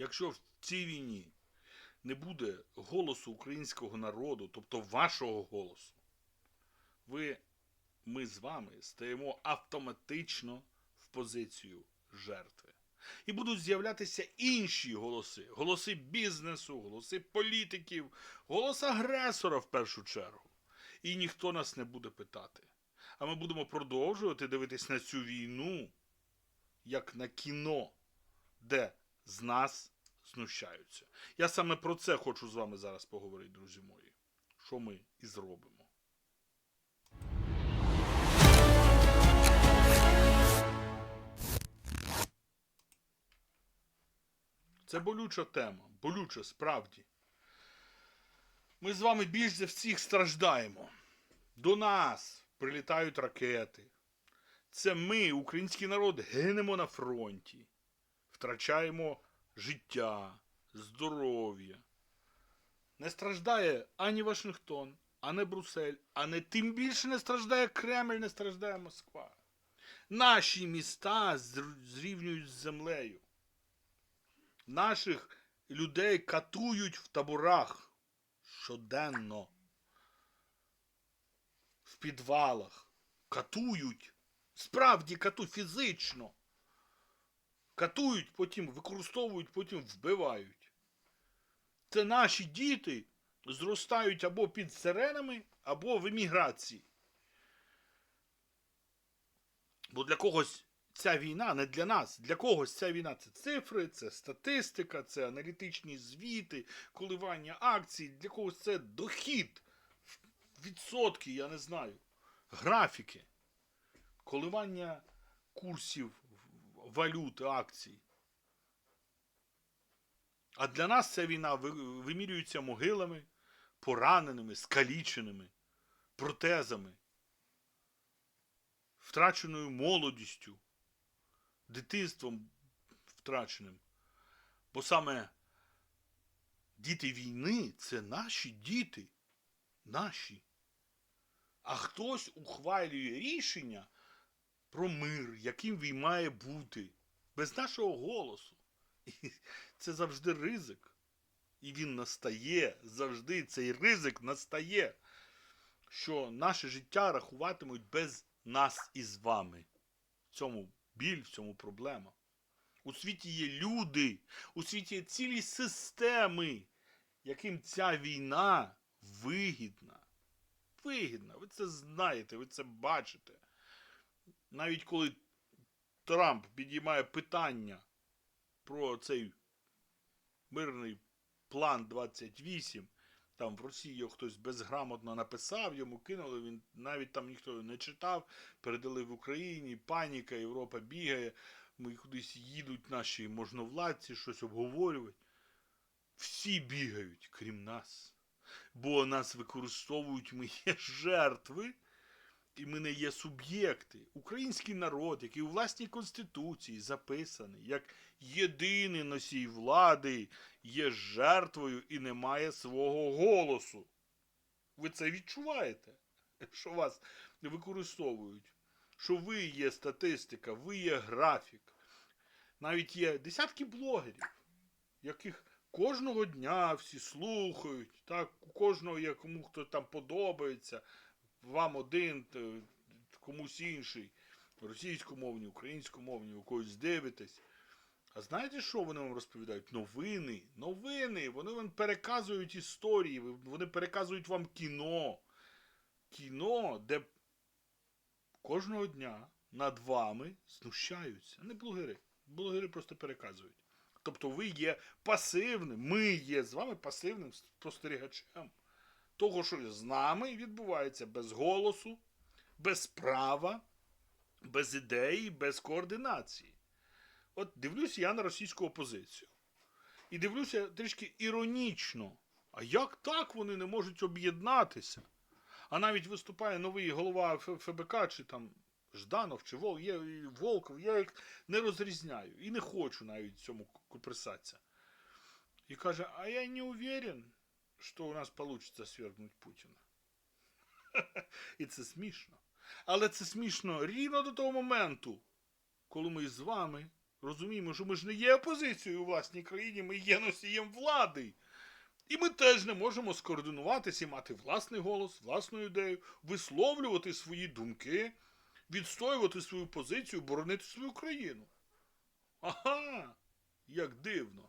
якщо в цій війні не буде голосу українського народу, тобто вашого голосу, ви, ми з вами стаємо автоматично в позицію жертви. І будуть з'являтися інші голоси: голоси бізнесу, голоси політиків, голос агресора в першу чергу. І ніхто нас не буде питати. А ми будемо продовжувати дивитись на цю війну як на кіно, де з нас знущаються. Я саме про це хочу з вами зараз поговорити, друзі мої. Що ми і зробимо. Це болюча тема, болюча справді. Ми з вами більш за всіх страждаємо. До нас прилітають ракети. Це ми, український народ, гинемо на фронті, втрачаємо життя, здоров'я. Не страждає ані Вашингтон, ані Брюссель, а не тим більше не страждає Кремль, не страждає Москва. Наші міста зрівнюють з землею. Наших людей катують в таборах щоденно. В підвалах. Катують. Справді катують фізично. Катують, потім використовують, потім вбивають. Це наші діти зростають або під сиренами, або в еміграції. Бо для когось ця війна не для нас. Для когось ця війна це цифри, це статистика, це аналітичні звіти, коливання акцій. Для когось це дохід, відсотки, я не знаю, графіки, коливання курсів валют, акцій. А для нас ця війна вимірюється могилами, пораненими, скаліченими, протезами, втраченою молодістю, дитинством втраченим. Бо саме діти війни це наші діти. Наші. А хтось ухвалює рішення про мир, яким він має бути, без нашого голосу. І це завжди ризик. І він настає завжди цей ризик настає, що наше життя рахуватимуть без нас із вами. В цьому біль, в цьому проблема. У світі є люди, у світі є цілі системи, яким ця війна вигідна. Вигідна. Ви це знаєте, ви це бачите. Навіть коли Трамп підіймає питання про цей мирний план 28, там в Росії його хтось безграмотно написав, йому кинули, він навіть там ніхто не читав, передали в Україні, паніка, Європа бігає, ми кудись їдуть наші можновладці, щось обговорювати. Всі бігають, крім нас. Бо нас використовують, ми є жертви, і ми не є суб'єкти. Український народ, який у власній конституції записаний як єдиний носій влади, є жертвою і не має свого голосу. Ви це відчуваєте, що вас використовують, що ви є статистика, ви є графік. Навіть є десятки блогерів, яких кожного дня всі слухають, так, у кожного є кому хто там подобається, вам один, комусь інший, російськомовні, українськомовні, у когось дивитесь. А знаєте, що вони вам розповідають? Новини, новини. Вони вам переказують історії, вони переказують вам кіно. Кіно, де кожного дня над вами знущаються. Не блогери. Блогери просто переказують. Тобто ви є пасивним, ми є з вами пасивним спостерігачем того, що з нами відбувається без голосу, без права, без ідеї, без координації. От дивлюся я на російську опозицію. І дивлюся трішки іронічно. А як так вони не можуть об'єднатися? А навіть виступає новий голова ФБК, чи там Жданов, чи Вол, є, Волков, я їх не розрізняю. І не хочу навіть цьому купресатися. І каже, а я не уверен, що у нас вийде свергнути Путіна. І це смішно. Але це смішно рівно до того моменту, коли ми з вами розуміємо, що ми ж не є опозицією у власній країні, ми є носієм влади. І ми теж не можемо скоординуватися і мати власний голос, власну ідею, висловлювати свої думки, відстоювати свою позицію, боронити свою країну. Ага, як дивно.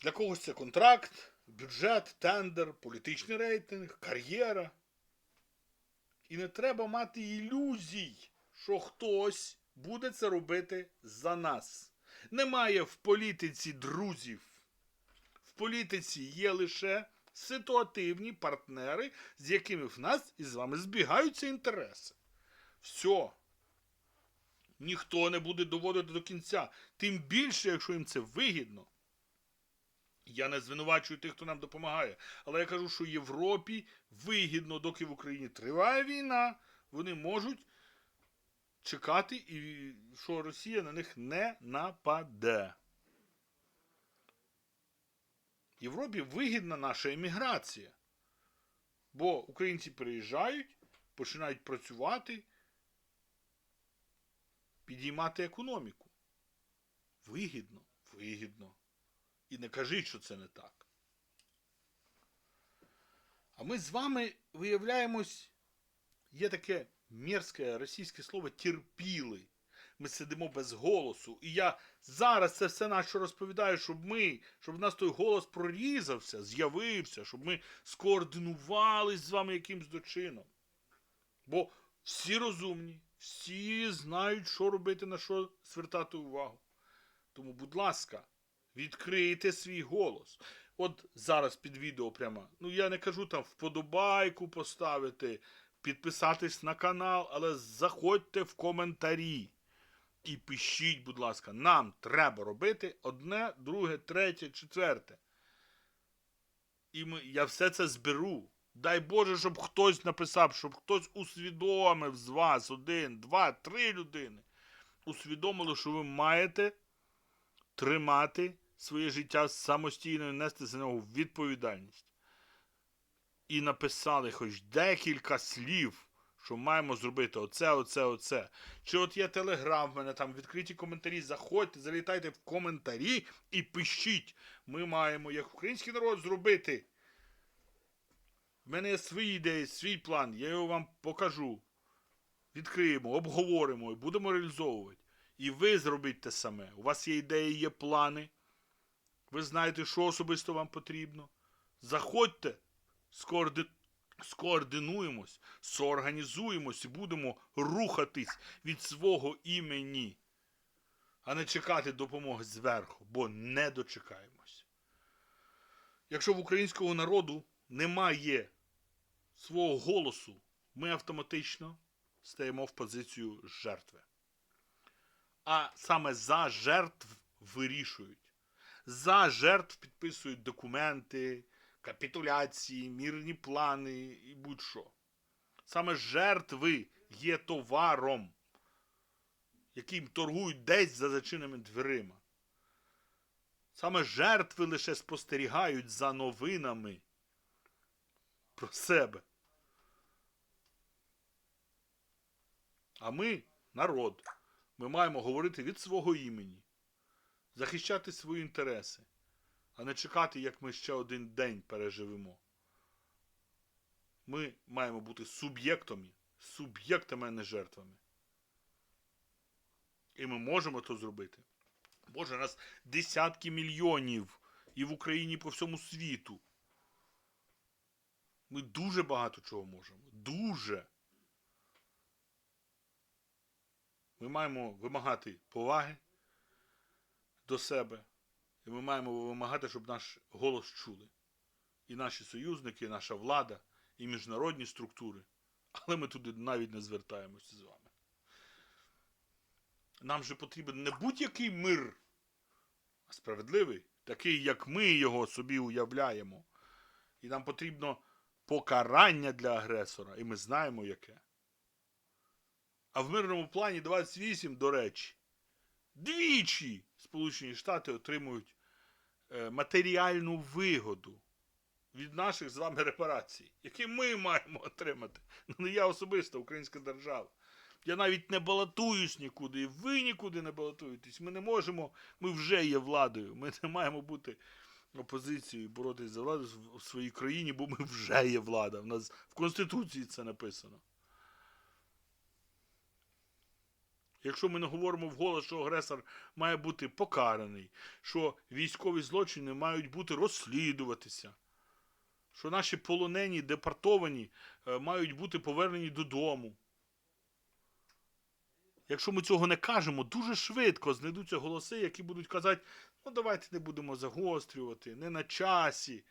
Для когось це контракт, бюджет, тендер, політичний рейтинг, кар'єра. І не треба мати ілюзій, що хтось буде це робити за нас. Немає в політиці друзів. В політиці є лише ситуативні партнери, з якими в нас із вами збігаються інтереси. Все. Ніхто не буде доводити до кінця. Тим більше, якщо їм це вигідно. Я не звинувачую тих, хто нам допомагає. Але я кажу, що Європі вигідно, доки в Україні триває війна, вони можуть чекати, і що Росія на них не нападе. Європі вигідна наша еміграція. Бо українці приїжджають, починають працювати, підіймати економіку. Вигідно, вигідно. І не кажіть, що це не так. А ми з вами виявляємось, є таке мерзке російське слово терпіли. Ми сидимо без голосу. І я зараз це все нащо розповідаю, щоб ми, щоб в нас той голос прорізався, з'явився, щоб ми скоординувались з вами якимсь дочином. Бо всі розумні, всі знають, що робити, на що звертати увагу. Тому, будь ласка, відкрийте свій голос. От зараз під відео прямо. Ну я не кажу там вподобайку поставити, підписатись на канал, але заходьте в коментарі. І пишіть, будь ласка, нам треба робити одне, друге, третє, четверте. І ми, я все це зберу. Дай Боже, щоб хтось написав, щоб хтось усвідомив з вас один, два, три людини. Усвідомили, що ви маєте тримати своє життя самостійно нести за нього відповідальність. І написали хоч декілька слів, що маємо зробити оце, оце, оце. Чи от є телеграм, в мене там відкриті коментарі. Заходьте, залітайте в коментарі і пишіть. Ми маємо, як український народ, зробити. В мене є свої ідеї, свій план, я його вам покажу. Відкриємо, обговоримо і будемо реалізовувати. І ви зробіть те саме. У вас є ідеї, є плани. Ви знаєте, що особисто вам потрібно. Заходьте, скоорди... скоординуємось, соорганізуємось і будемо рухатись від свого імені, а не чекати допомоги зверху, бо не дочекаємось. Якщо в українського народу немає свого голосу, ми автоматично стаємо в позицію жертви. А саме за жертв вирішують. За жертв підписують документи, капітуляції, мірні плани і будь-що. Саме жертви є товаром, яким торгують десь за зачиненими дверима. Саме жертви лише спостерігають за новинами про себе. А ми народ. Ми маємо говорити від свого імені, захищати свої інтереси, а не чекати, як ми ще один день переживемо. Ми маємо бути суб'єктами, суб'єктами, а не жертвами. І ми можемо то зробити. Боже, нас десятки мільйонів і в Україні і по всьому світу. Ми дуже багато чого можемо. Дуже. Ми маємо вимагати поваги до себе. І ми маємо вимагати, щоб наш голос чули. І наші союзники, і наша влада, і міжнародні структури. Але ми туди навіть не звертаємося з вами. Нам же потрібен не будь-який мир, а справедливий, такий, як ми його собі уявляємо. І нам потрібно покарання для агресора, і ми знаємо яке. А в мирному плані 28, до речі, двічі Сполучені Штати отримують е, матеріальну вигоду від наших з вами репарацій, які ми маємо отримати. Ну не я особисто, українська держава. Я навіть не балотуюсь нікуди, і ви нікуди не балотуєтесь. Ми не можемо, ми вже є владою. Ми не маємо бути опозицією, боротися за владу в- своїй країні, бо ми вже є влада. В нас в Конституції це написано. Якщо ми не говоримо вголос, що агресор має бути покараний, що військові злочини мають бути розслідуватися, що наші полонені, депортовані е, мають бути повернені додому. Якщо ми цього не кажемо, дуже швидко знайдуться голоси, які будуть казати, ну давайте не будемо загострювати, не на часі.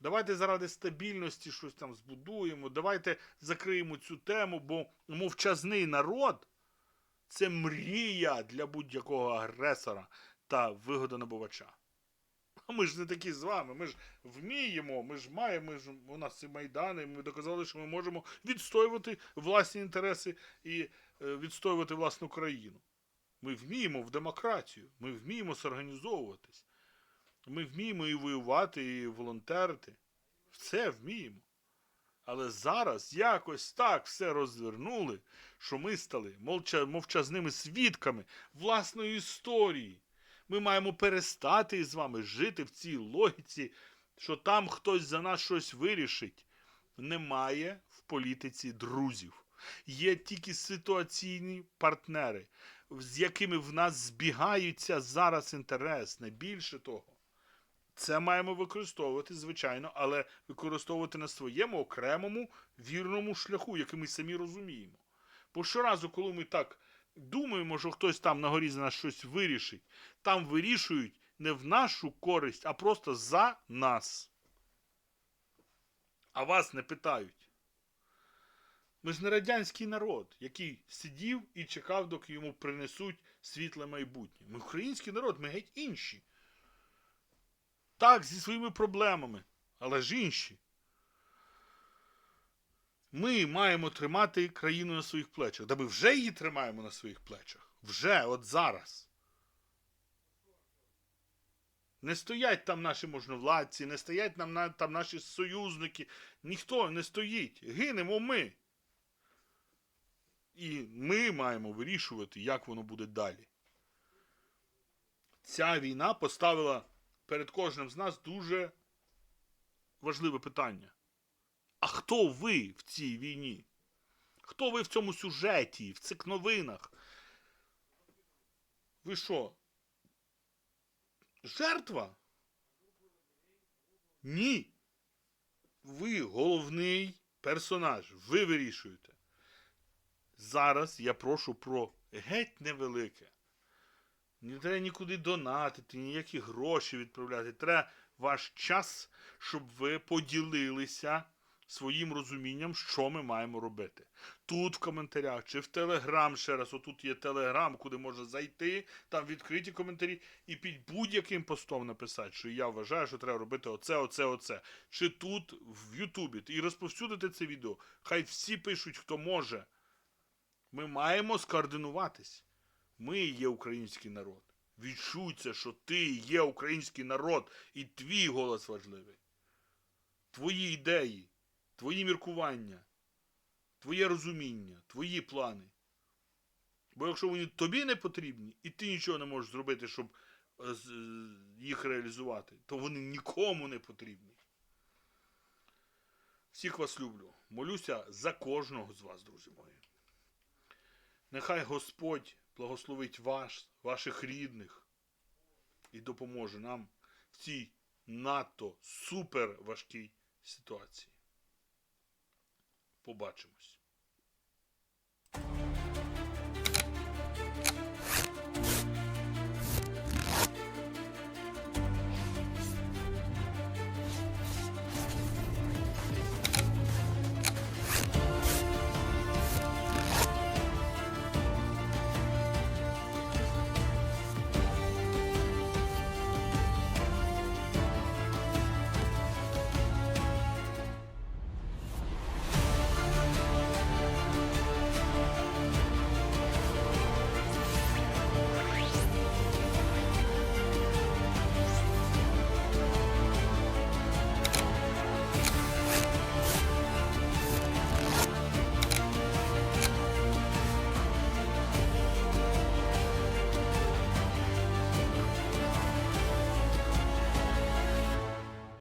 Давайте заради стабільності щось там збудуємо, давайте закриємо цю тему, бо мовчазний народ це мрія для будь-якого агресора та вигодонабувача. А ми ж не такі з вами, ми ж вміємо, ми ж маємо, ми ж, у нас ці майдани, ми доказали, що ми можемо відстоювати власні інтереси і е, відстоювати власну країну. Ми вміємо в демократію, ми вміємо зорганізовуватись. Ми вміємо і воювати, і волонтерити. Все вміємо. Але зараз якось так все розвернули, що ми стали молча, мовчазними свідками власної історії. Ми маємо перестати з вами жити в цій логіці, що там хтось за нас щось вирішить. Немає в політиці друзів. Є тільки ситуаційні партнери, з якими в нас збігаються зараз інтерес, не більше того. Це маємо використовувати, звичайно, але використовувати на своєму окремому вірному шляху, який ми самі розуміємо. Бо щоразу, коли ми так думаємо, що хтось там на горі за нас щось вирішить, там вирішують не в нашу користь, а просто за нас. А вас не питають. Ми ж не радянський народ, який сидів і чекав, доки йому принесуть світле майбутнє. Ми український народ, ми геть інші. Так, зі своїми проблемами, але ж інші. Ми маємо тримати країну на своїх плечах. Да ми вже її тримаємо на своїх плечах. Вже, от зараз. Не стоять там наші можновладці, не стоять нам там наші союзники. Ніхто не стоїть. Гинемо ми. І ми маємо вирішувати, як воно буде далі. Ця війна поставила перед кожним з нас дуже важливе питання. А хто ви в цій війні? Хто ви в цьому сюжеті, в цих новинах? Ви що? Жертва? Ні. Ви головний персонаж. Ви вирішуєте. Зараз я прошу про геть невелике. Не треба нікуди донатити, ніякі гроші відправляти. Треба ваш час, щоб ви поділилися своїм розумінням, що ми маємо робити. Тут в коментарях чи в Телеграм ще раз, отут є Телеграм, куди можна зайти, там відкриті коментарі, і під будь-яким постом написати, що я вважаю, що треба робити оце, оце, оце. Чи тут в Ютубі. І розповсюдити це відео. Хай всі пишуть, хто може. Ми маємо скоординуватись. Ми є український народ. Відчуйся, що ти є український народ, і твій голос важливий. Твої ідеї, твої міркування, твоє розуміння, твої плани. Бо якщо вони тобі не потрібні, і ти нічого не можеш зробити, щоб е, е, їх реалізувати, то вони нікому не потрібні. Всіх вас люблю. Молюся за кожного з вас, друзі мої. Нехай Господь благословить вас, ваших рідних і допоможе нам в цій надто супер важкій ситуації. Побачимось.